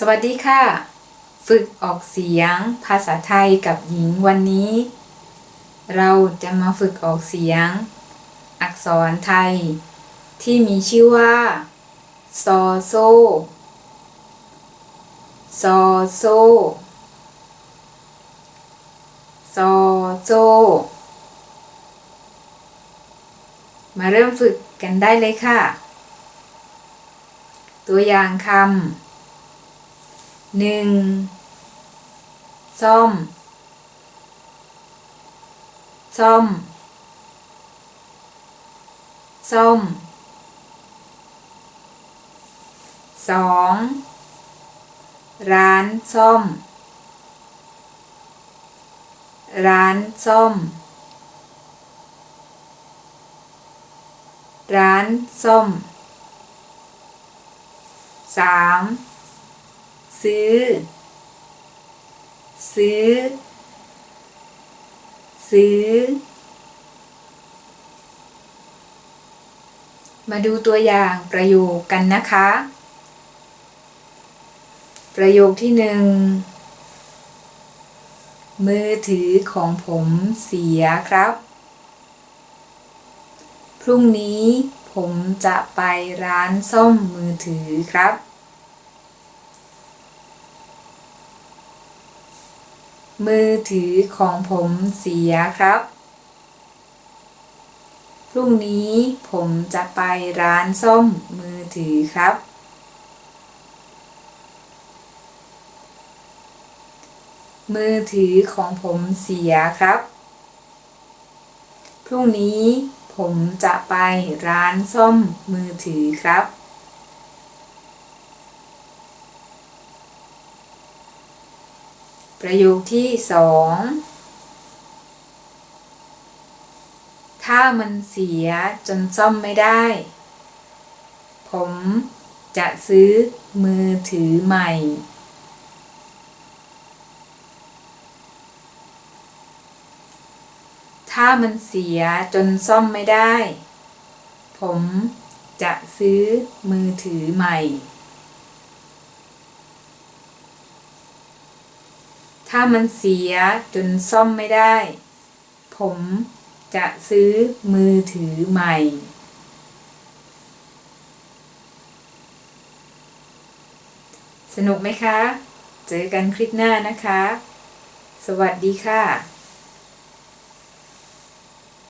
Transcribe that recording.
สวัสดีค่ะ ฝึกออกเสียงภาษาไทยกับหญิงวันนี้ เราจะมาฝึกออกเสียง อักษรไทย ที่มีชื่อว่า ซอโซ ซอโซ ซอโซ มาเริ่มฝึกกันได้เลยค่ะ ตัวอย่างคำ หนึ่งซ่อม ซ่อม ซ่อมสองร้านซ่อม ร้านซ่อม ร้านซ่อมสาม ซื้อ ซื้อ ซื้อ มาดูตัวอย่างประโยคกันนะคะ ประโยคที่หนึ่งมือถือของผมเสียครับ พรุ่งนี้ผมจะไปร้านซ่อมมือถือครับ มือถือของผมเสียครับ พรุ่งนี้ผมจะไปร้านซ่อมมือถือครับ มือถือของผมเสียครับ พรุ่งนี้ผมจะไปร้านซ่อมมือถือครับ ประโยคที่สองถ้ามันเสียจนซ่อมไม่ได้ ผมจะซื้อมือถือใหม่ ถ้ามันเสียจนซ่อมไม่ได้ ผมจะซื้อมือถือใหม่ ถ้ามันเสียจนซ่อมไม่ได้ ผมจะซื้อมือถือใหม่ สนุกไหมคะ เจอกันคลิปหน้านะคะ สวัสดีค่ะ